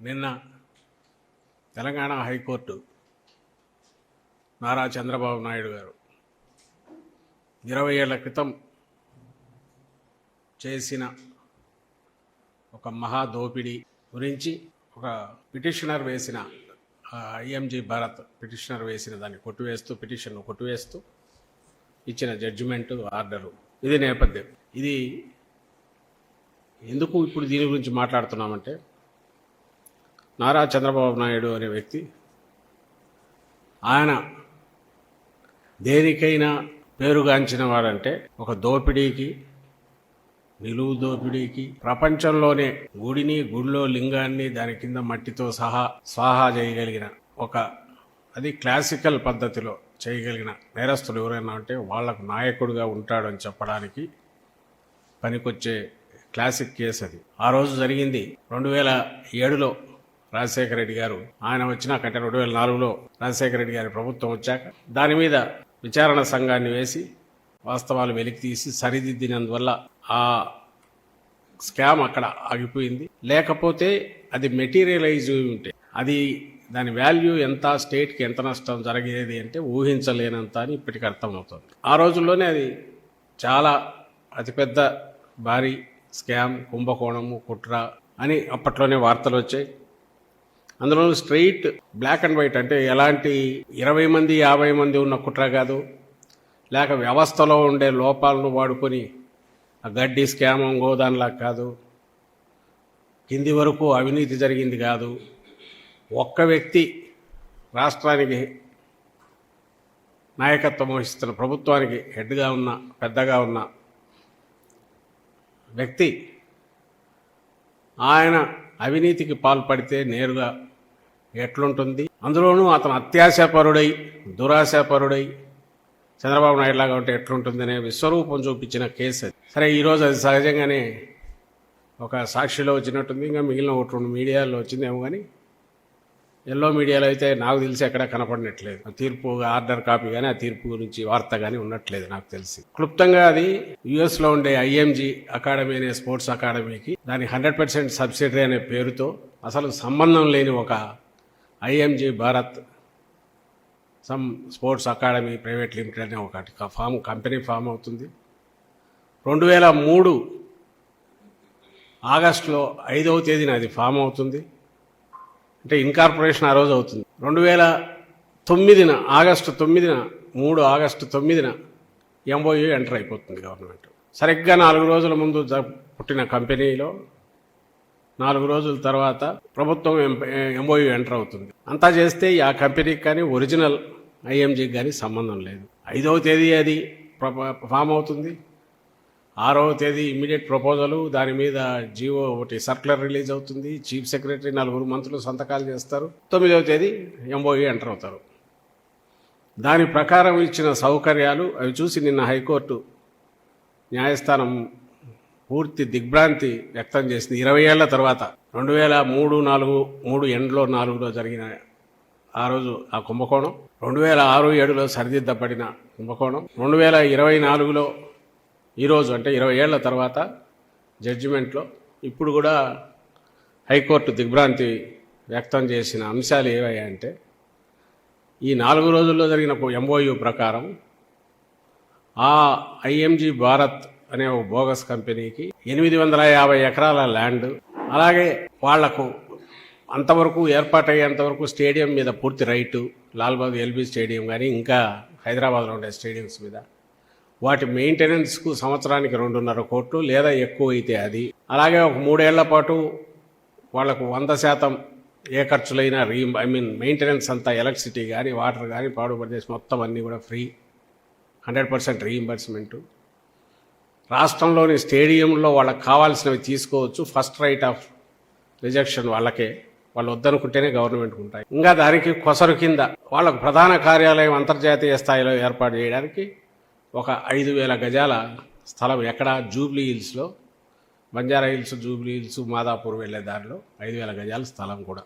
నిన్న తెలంగాణ హైకోర్టు నారా చంద్రబాబు నాయుడు గారు ఇరవై ఏళ్ళ క్రితం చేసిన ఒక మహా దోపిడీ గురించి ఒక పిటిషనర్ వేసిన ఐఎంజీ భారత్ పిటిషనర్ వేసిన దాన్ని కొట్టివేస్తూ పిటిషన్ను కొట్టివేస్తూ ఇచ్చిన జడ్జిమెంట్ ఆర్డరు. ఇది నేపథ్యం. ఇది ఎందుకు ఇప్పుడు దీని గురించి మాట్లాడుతున్నామంటే నారా చంద్రబాబు నాయుడు అనే వ్యక్తి ఆయన దేనికైనా పేరుగాంచిన వాడంటే ఒక దోపిడీకి నిలువు దోపిడీకి ప్రపంచంలోనే గుడిని గుడిలో లింగాన్ని దాని కింద మట్టితో సహా స్వాహా చేయగలిగిన ఒక అది క్లాసికల్ పద్ధతిలో చేయగలిగిన నేరస్తులు ఎవరైనా ఉంటే వాళ్ళకు నాయకుడిగా ఉంటాడని చెప్పడానికి పనికొచ్చే క్లాసిక్ కేసు అది. ఆ రోజు జరిగింది. రెండు వేల ఏడులో రాజశేఖర రెడ్డి గారు ఆయన వచ్చినాకంటే రెండు వేల నాలుగులో రాజశేఖర రెడ్డి గారి ప్రభుత్వం వచ్చాక దాని మీద విచారణ సంఘాన్ని వేసి వాస్తవాలు వెలికి తీసి సరిదిద్దినందువల్ల ఆ స్కామ్ అక్కడ ఆగిపోయింది. లేకపోతే అది మెటీరియలైజ్ ఉంటే అది దాని వాల్యూ ఎంత స్టేట్కి ఎంత నష్టం జరిగేది అంటే ఊహించలేనంత అని ఇప్పటికి అర్థమవుతుంది. ఆ రోజుల్లోనే అది చాలా అతిపెద్ద భారీ స్కామ్ కుంభకోణము కుట్ర అని అప్పట్లోనే వార్తలు వచ్చాయి. అందులో స్ట్రైట్ బ్లాక్ అండ్ వైట్ అంటే ఎలాంటి ఇరవై మంది యాభై మంది ఉన్న కుట్ర కాదు. లేక వ్యవస్థలో ఉండే లోపాలను వాడుకొని ఆ గడ్డి స్కామం గోదాన్లా కాదు. కింది వరకు అవినీతి జరిగింది కాదు. ఒక్క వ్యక్తి రాష్ట్రానికి నాయకత్వం వహిస్తున్న ప్రభుత్వానికి హెడ్గా ఉన్న పెద్దగా ఉన్న వ్యక్తి ఆయన అవినీతికి పాల్పడితే నేరుగా ఎట్లుంటుంది? అందులోనూ అతను అత్యాశాపరుడై దురాశాపరుడై చంద్రబాబు నాయుడు లాగా ఉంటే ఎట్లుంటుందనే విశ్వరూపం చూపించిన కేసు అది. సరే ఈరోజు అది సహజంగానే ఒక సాక్షిలో వచ్చినట్టుంది. ఇంకా మిగిలిన ఒకటి రెండు మీడియాలో వచ్చిందేమో కానీ ఎల్లో మీడియాలో అయితే నాకు తెలిసి ఎక్కడ కనపడినట్లేదు. తీర్పు ఆర్డర్ కాపీ కానీ ఆ తీర్పు గురించి వార్త కానీ ఉన్నట్లేదు నాకు తెలిసి. క్లుప్తంగా అది యుఎస్లో ఉండే ఐఎంజీ అకాడమీ అనే స్పోర్ట్స్ అకాడమీకి దాని హండ్రెడ్ పర్సెంట్ సబ్సిడరీ అనే పేరుతో అసలు సంబంధం లేని ఒక IMG Bharat some sports academy private limited అనే ఒకటి ఫామ్ కంపెనీ ఫామ్ అవుతుంది. రెండు వేల మూడు ఆగస్టులో ఐదవ తేదీన అది ఫామ్ అవుతుంది. అంటే ఇన్కార్పొరేషన్ ఆ రోజు అవుతుంది. రెండు వేల తొమ్మిదిన ఆగస్టు తొమ్మిదిన మూడు ఆగస్టు తొమ్మిదిన ఎంఓయూ ఎంటర్ అయిపోతుంది గవర్నమెంట్ సరిగ్గా నాలుగు రోజుల ముందు పుట్టిన కంపెనీలో నాలుగు రోజుల తర్వాత ప్రభుత్వం ఎంఓయూ ఎంటర్ అవుతుంది. అంతా చేస్తే ఆ కంపెనీకి కానీ ఒరిజినల్ ఐఎంజీకి కానీ సంబంధం లేదు. ఐదవ తేదీ అది ప్ర- ఫామ్ అవుతుంది. ఆరవ తేదీ ఇమ్మీడియట్ ప్రపోజలు. దాని మీద జీవో ఒకటి సర్క్యులర్ రిలీజ్ అవుతుంది. చీఫ్ సెక్రటరీ నలుగురు మంత్రులు సంతకాలు చేస్తారు. తొమ్మిదవ తేదీ ఎంఓఈ ఎంటర్ అవుతారు. దాని ప్రకారం ఇచ్చిన సౌకర్యాలు అవి చూసి నిన్న హైకోర్టు న్యాయస్థానం పూర్తి దిగ్భ్రాంతి వ్యక్తం చేసింది. ఇరవై ఏళ్ళ తర్వాత రెండు వేల మూడు నాలుగు మూడు ఎండ్లో నాలుగులో జరిగిన ఆ రోజు ఆ కుంభకోణం. రెండు వేల ఆరు ఏడులో సరిదిద్దబడిన కుంభకోణం. రెండు వేల ఇరవై నాలుగులో ఈరోజు అంటే ఇరవై ఏళ్ళ తర్వాత జడ్జిమెంట్లో ఇప్పుడు కూడా హైకోర్టు దిగ్భ్రాంతి వ్యక్తం చేసిన అంశాలు ఏవయ్యాయంటే ఈ నాలుగు రోజుల్లో జరిగిన ఎంఓయు ప్రకారం ఆ ఐఎంజీ భారత్ అనే ఒక బోగస్ కంపెనీకి ఎనిమిది వందల యాభై ఎకరాల ల్యాండ్ అలాగే వాళ్ళకు అంతవరకు ఏర్పాటయ్యేంతవరకు స్టేడియం మీద పూర్తి రైటు లాల్బాగ్ ఎల్బీ స్టేడియం కానీ ఇంకా హైదరాబాద్లో ఉండే స్టేడియంస్ మీద వాటి మెయింటెనెన్స్కు సంవత్సరానికి రెండున్నర కోట్లు లేదా ఎక్కువ అయితే అది. అలాగే ఒక మూడేళ్ళ పాటు వాళ్ళకు వంద శాతం ఏ ఖర్చులైనా రీ ఐ మీన్ మెయింటెనెన్స్ అంతా ఎలక్ట్రిసిటీ కానీ వాటర్ కానీ పాడు ప్రదేశ్ మొత్తం అన్నీ కూడా ఫ్రీ. Hundred percent రీఇంబర్స్మెంటు. రాష్ట్రంలోని స్టేడియంలో వాళ్ళకి కావాల్సినవి తీసుకోవచ్చు. ఫస్ట్ రైట్ ఆఫ్ రిజెక్షన్ వాళ్ళకే. వాళ్ళు వద్దనుకుంటేనే గవర్నమెంట్కి ఉంటాయి. ఇంకా దానికి కొసరు కింద వాళ్ళకు ప్రధాన కార్యాలయం అంతర్జాతీయ స్థాయిలో ఏర్పాటు చేయడానికి ఒక ఐదు వేల గజాల స్థలం ఎక్కడ? జూబ్లీ హిల్స్లో. Banjara Hills Jubilee Hills Madhapur వెళ్ళే దారిలో ఐదు వేల గజాల స్థలం కూడా.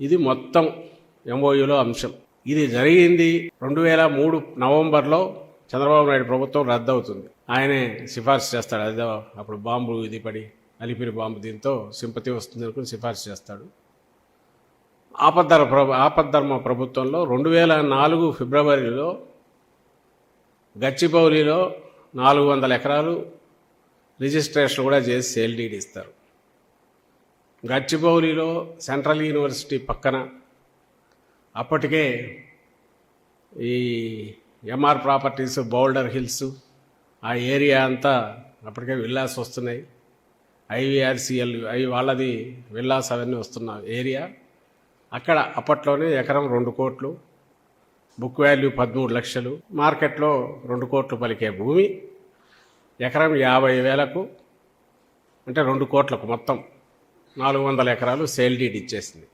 ఇది మొత్తం ఎంఓయూలో అంశం. ఇది జరిగింది రెండు వేల మూడు నవంబర్లో చంద్రబాబు నాయుడు ప్రభుత్వం రద్దు అవుతుంది ఆయనే సిఫార్సు చేస్తాడు. అదే అప్పుడు బాంబు ఇది పడి అలిపిరి బాంబు దీంతో సింపతి వస్తుంది అనుకుని సిఫార్సు చేస్తాడు. ఆపద్ధర్మ ప్రభు ఆపద్ధర్మ ప్రభుత్వంలో రెండు వేల నాలుగు ఫిబ్రవరిలో గచ్చిబౌలిలో నాలుగు వందల ఎకరాలు రిజిస్ట్రేషన్ కూడా చేసి సేల్ డీడ్ ఇస్తారు. గచ్చిబౌలిలో సెంట్రల్ యూనివర్సిటీ పక్కన అప్పటికే ఈ ఎంఆర్ ప్రాపర్టీస్ బౌల్డర్ హిల్స్ ఆ ఏరియా అంతా అప్పటికే విల్లాస్ వస్తున్నాయి. ఐవీఆర్సిఎల్ అవి వాళ్ళది విల్లాస్ అవన్నీ వస్తున్న ఏరియా. అక్కడ అప్పట్లోనే ఎకరం రెండు కోట్లు బుక్ వాల్యూ పదమూడు లక్షలు. మార్కెట్లో రెండు కోట్లు పలికే భూమి. ఎకరం యాభై వేలకు అంటే రెండు కోట్లకు మొత్తం నాలుగు వందల ఎకరాలు సేల్ డీడ్ ఇచ్చేసింది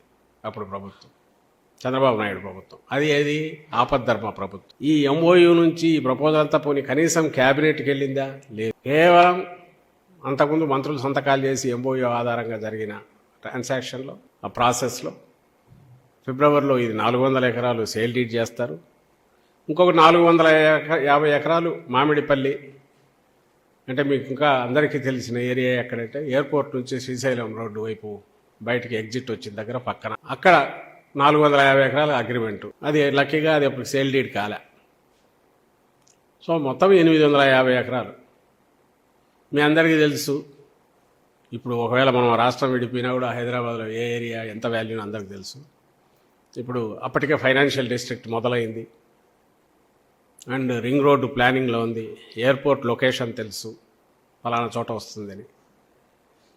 అప్పుడు ప్రభుత్వం. చంద్రబాబు నాయుడు ప్రభుత్వం. అది ఏది? ఆపద్ధర్మ ప్రభుత్వం. ఈ ఎంఓయూ నుంచి ఈ ప్రపోజల్ అంతా పోని కనీసం క్యాబినెట్కి వెళ్ళిందా? లేదు. కేవలం అంతకుముందు మంత్రులు సంతకాలు చేసి ఎంఓయూ ఆధారంగా జరిగిన ట్రాన్సాక్షన్లో ఆ ప్రాసెస్లో ఫిబ్రవరిలో ఇది నాలుగు వందల ఎకరాలు సేల్ డీడ్ చేస్తారు. ఇంకొక నాలుగు వందల ఎక- యాభై ఎకరాలు మామిడిపల్లి అంటే మీకు ఇంకా అందరికీ తెలిసిన ఏరియా ఎక్కడంటే ఎయిర్పోర్ట్ నుంచి శ్రీశైలం రోడ్డు వైపు బయటకి ఎగ్జిట్ వచ్చిన దగ్గర పక్కన. అక్కడ నాలుగు వందల యాభై ఎకరాల అగ్రిమెంటు. అది లక్కీగా అది అప్పుడు సేల్ డీడ్ కాలే. సో మొత్తం ఎనిమిది వందల యాభై ఎకరాలు. మీ అందరికీ తెలుసు ఇప్పుడు ఒకవేళ మనం రాష్ట్రం విడిపోయినా కూడా హైదరాబాద్లో ఏ ఏరియా ఎంత వాల్యూ అందరికీ తెలుసు. ఇప్పుడు అప్పటికే ఫైనాన్షియల్ డిస్ట్రిక్ట్ మొదలైంది. అండ్ రింగ్ రోడ్డు ప్లానింగ్లో ఉంది. ఎయిర్పోర్ట్ లొకేషన్ తెలుసు. ఫలానా చోట వస్తుందని.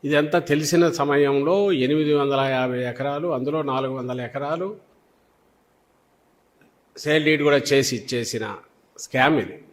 ఇదంతా తెలిసిన సమయంలో ఎనిమిది వందల యాభై ఎకరాలు అందులో నాలుగు వందల ఎకరాలు సేల్ డీడ్ కూడా చేసి ఇచ్చేసిన స్కామ్ ఇది.